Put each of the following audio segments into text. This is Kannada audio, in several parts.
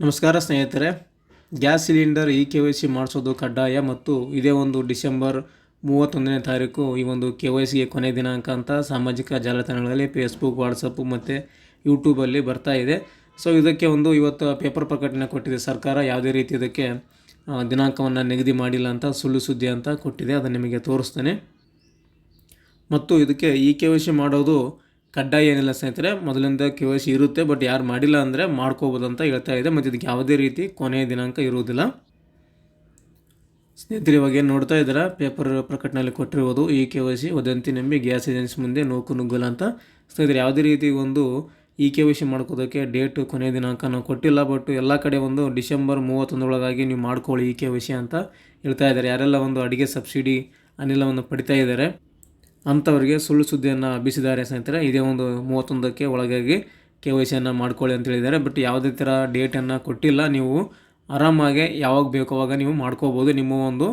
ನಮಸ್ಕಾರ ಸ್ನೇಹಿತರೆ, gas cylinder E K Y C ಮಾಡಿಸೋದು ಕಡ್ಡಾಯ ಮತ್ತು ಇದೇ ಒಂದು ಡಿಸೆಂಬರ್ ಮೂವತ್ತೊಂದನೇ ತಾರೀಕು ಈ ಒಂದು ಕೆ ವೈ ಸಿಗೆ ಕೊನೆ ದಿನಾಂಕ ಅಂತ ಸಾಮಾಜಿಕ ಜಾಲತಾಣಗಳಲ್ಲಿ ಫೇಸ್ಬುಕ್ ವಾಟ್ಸಪ್ಪು ಮತ್ತು ಯೂಟ್ಯೂಬಲ್ಲಿ ಬರ್ತಾ ಇದೆ. ಸೊ ಇದಕ್ಕೆ ಒಂದು ಇವತ್ತು ಪೇಪರ್ ಪ್ರಕಟಣೆ ಕೊಟ್ಟಿದೆ. ಸರ್ಕಾರ ಯಾವುದೇ ರೀತಿ ಇದಕ್ಕೆ ದಿನಾಂಕವನ್ನು ನಿಗದಿ ಮಾಡಿಲ್ಲ ಅಂತ, ಸುಳ್ಳು ಸುದ್ದಿ ಅಂತ ಕೊಟ್ಟಿದೆ. ಅದನ್ನು ನಿಮಗೆ ತೋರಿಸ್ತೇನೆ. ಮತ್ತು ಇದಕ್ಕೆ ಇ ಕೆ ವೈ ಸಿ ಮಾಡೋದು ಕಡ್ಡಾಯ ಏನಿಲ್ಲ ಸ್ನೇಹಿತರೆ, ಮೊದಲಿಂದ ಕೆ ವೈ ಸಿ ಇರುತ್ತೆ ಬಟ್ ಯಾರು ಮಾಡಿಲ್ಲ ಅಂದರೆ ಮಾಡ್ಕೋಬೋದು ಅಂತ ಹೇಳ್ತಾ ಇದೆ. ಮತ್ತು ಇದಕ್ಕೆ ಯಾವುದೇ ರೀತಿ ಕೊನೆಯ ದಿನಾಂಕ ಇರುವುದಿಲ್ಲ. ಸ್ನೇಹಿತರೆ, ಇವಾಗ ಏನು ನೋಡ್ತಾ ಇದ್ದಾರೆ? ಪೇಪರ್ ಪ್ರಕಟಣೆಯಲ್ಲಿ ಕೊಟ್ಟಿರುವುದು ಈ ಕೆ ವೈ ಸಿ ವದಂತಿ ನಂಬಿ ಗ್ಯಾಸ್ ಏಜೆನ್ಸಿ ಮುಂದೆ ನೂಕು ನುಗ್ಗಲ್ಲ ಅಂತ. ಸ್ನೇಹಿತರೆ, ಯಾವುದೇ ರೀತಿ ಒಂದು ಇ ಕೆ ವೈ ಸಿ ಮಾಡ್ಕೋದಕ್ಕೆ ಡೇಟ್ ಕೊನೆಯ ದಿನಾಂಕ ನಾವು ಕೊಟ್ಟಿಲ್ಲ ಬಟ್ ಎಲ್ಲ ಕಡೆ ಒಂದು ಡಿಸೆಂಬರ್ ಮೂವತ್ತೊಂದರೊಳಗಾಗಿ ನೀವು ಮಾಡ್ಕೊಳ್ಳಿ ಇ ಕೆ ವೈ ಸಿ ಅಂತ ಹೇಳ್ತಾ ಇದ್ದಾರೆ. ಯಾರೆಲ್ಲ ಒಂದು ಅಡುಗೆ ಸಬ್ಸಿಡಿ ಅನಿಲವನ್ನು ಪಡಿತಾ ಇದ್ದಾರೆ ಅಂಥವ್ರಿಗೆ ಸುಳ್ಳು ಸುದ್ದಿಯನ್ನು ಹಬ್ಬಿಸಿದ್ದಾರೆ ಸ್ನೇಹಿತರೆ. ಇದೇ ಒಂದು ಮೂವತ್ತೊಂದಕ್ಕೆ ಒಳಗಾಗಿ ಕೆ ವೈ ಸಿಯನ್ನು ಮಾಡ್ಕೊಳ್ಳಿ ಅಂತ ಹೇಳಿದ್ದಾರೆ. ಬಟ್ ಯಾವುದೇ ಥರ ಡೇಟನ್ನು ಕೊಟ್ಟಿಲ್ಲ. ನೀವು ಆರಾಮಾಗಿ ಯಾವಾಗ ಬೇಕೋ ಅವಾಗ ನೀವು ಮಾಡ್ಕೋಬೋದು. ನಿಮ್ಮ ಒಂದು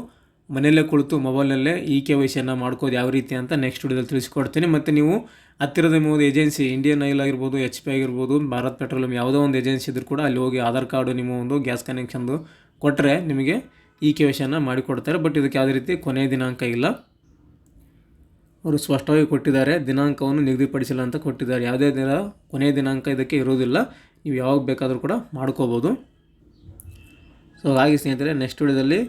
ಮನೆಯಲ್ಲೇ ಕುಳಿತು ಮೊಬೈಲ್ನಲ್ಲೇ ಈ ಕೆ ವೈ ಸಿಯನ್ನು ಮಾಡ್ಕೋದು ಯಾವ ರೀತಿ ಅಂತ ನೆಕ್ಸ್ಟ್ ವಿಡಿಯೋದಲ್ಲಿ ತಿಳಿಸ್ಕೊಡ್ತೀನಿ. ಮತ್ತು ನೀವು ಹತ್ತಿರದ ಒಂದು ಏಜೆನ್ಸಿ ಇಂಡಿಯನ್ ಆಯಿಲ್ ಆಗಿರ್ಬೋದು ಎಚ್ ಪಿ ಆಗಿರ್ಬೋದು, ಭಾರತ್ ಪೆಟ್ರೋಲಿಯಂ ಯಾವುದೋ ಒಂದು ಏಜೆನ್ಸಿ ಇದ್ರೂ ಕೂಡ ಅಲ್ಲಿ ಹೋಗಿ ಆಧಾರ್ ಕಾರ್ಡು ನಿಮ್ಮ ಒಂದು ಗ್ಯಾಸ್ ಕನೆಕ್ಷನ್ದು ಕೊಟ್ಟರೆ ನಿಮಗೆ ಈ ಕೆ ವೈ ಸಿಯನ್ನು ಮಾಡಿಕೊಡ್ತಾರೆ. ಬಟ್ ಇದಕ್ಕೆ ಯಾವುದೇ ರೀತಿ ಕೊನೆಯ ದಿನಾಂಕ ಇಲ್ಲ. ಅವರು ಸ್ಪಷ್ಟವಾಗಿ ಕೊಟ್ಟಿದ್ದಾರೆ, ದಿನಾಂಕವನ್ನು ನಿಗದಿಪಡಿಸಿಲ್ಲ ಅಂತ ಕೊಟ್ಟಿದ್ದಾರೆ. ಯಾವುದೇ ದಿನ, ಕೊನೆಯ ದಿನಾಂಕ ಇದಕ್ಕೆ ಇರೋದಿಲ್ಲ ನೀವು ಯಾವಾಗ ಬೇಕಾದರೂ ಕೂಡ ಮಾಡ್ಕೋಬೋದು. ಸೊ ಹಾಗಾಗಿ ಸ್ನೇಹಿತರೆ ನೆಕ್ಸ್ಟ್ ವಿಡಿಯೋದಲ್ಲಿ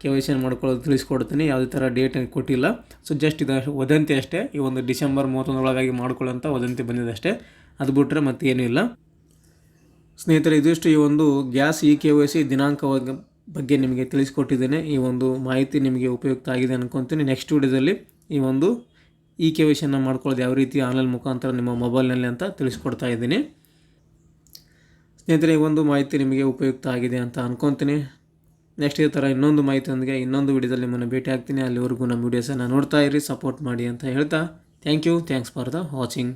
ಕೆ ವೈ ಸಿಯನ್ನು ಮಾಡ್ಕೊಳ್ಳೋದು ತಿಳಿಸ್ಕೊಡ್ತೀನಿ. ಯಾವುದೇ ಥರ ಡೇಟ್ ಕೊಟ್ಟಿಲ್ಲ. ಸೊ ಜಸ್ಟ್ ಇದು ವದಂತಿ ಅಷ್ಟೇ. ಈ ಒಂದು ಡಿಸೆಂಬರ್ ಮೂವತ್ತೊಂದರೊಳಗಾಗಿ ಮಾಡ್ಕೊಳ್ಳೋಂಥ ವದಂತಿ ಬಂದಿದೆ ಅಷ್ಟೇ. ಅದು ಬಿಟ್ಟರೆ ಮತ್ತೇನೂ ಇಲ್ಲ. ಸ್ನೇಹಿತರೆ, ಇದಿಷ್ಟು ಈ ಒಂದು ಗ್ಯಾಸ್ ಈ ಕೆ ವೈ ಸಿ ದಿನಾಂಕ ಬಗ್ಗೆ ನಿಮಗೆ ತಿಳಿಸ್ಕೊಟ್ಟಿದ್ದೇನೆ. ಈ ಒಂದು ಮಾಹಿತಿ ನಿಮಗೆ ಉಪಯುಕ್ತ ಆಗಿದೆ ಅನ್ಕೊತೀನಿ. ನೆಕ್ಸ್ಟ್ ವಿಡಿಯೋದಲ್ಲಿ ಈ ಒಂದು ಇ ಕೆ ವೈ ಸಿಯನ್ನು ಮಾಡ್ಕೊಳ್ಳೋದು ಯಾವ ರೀತಿ ಆನ್ಲೈನ್ ಮುಖಾಂತರ ನಿಮ್ಮ ಮೊಬೈಲ್ನಲ್ಲಿ ಅಂತ ತಿಳಿಸ್ಕೊಡ್ತಾ ಇದ್ದೀನಿ. ಸ್ನೇಹಿತರೆ ಈ ಒಂದು ಮಾಹಿತಿ ನಿಮಗೆ ಉಪಯುಕ್ತ ಆಗಿದೆ ಅಂತ ಅನ್ಕೊತೀನಿ. ನೆಕ್ಸ್ಟ್ ಈ ಥರ ಇನ್ನೊಂದು ಮಾಹಿತಿಯೊಂದಿಗೆ ಇನ್ನೊಂದು ವಿಡಿಯೋದಲ್ಲಿ ನಿಮ್ಮನ್ನು ಭೇಟಿ ಆಗ್ತೀನಿ. ಅಲ್ಲಿವರೆಗೂ ನಮ್ಮ ವೀಡಿಯೋಸನ್ನು ನೋಡ್ತಾ ಇರಿ, ಸಪೋರ್ಟ್ ಮಾಡಿ ಅಂತ ಹೇಳ್ತಾ. Thank you. Thanks for the watching.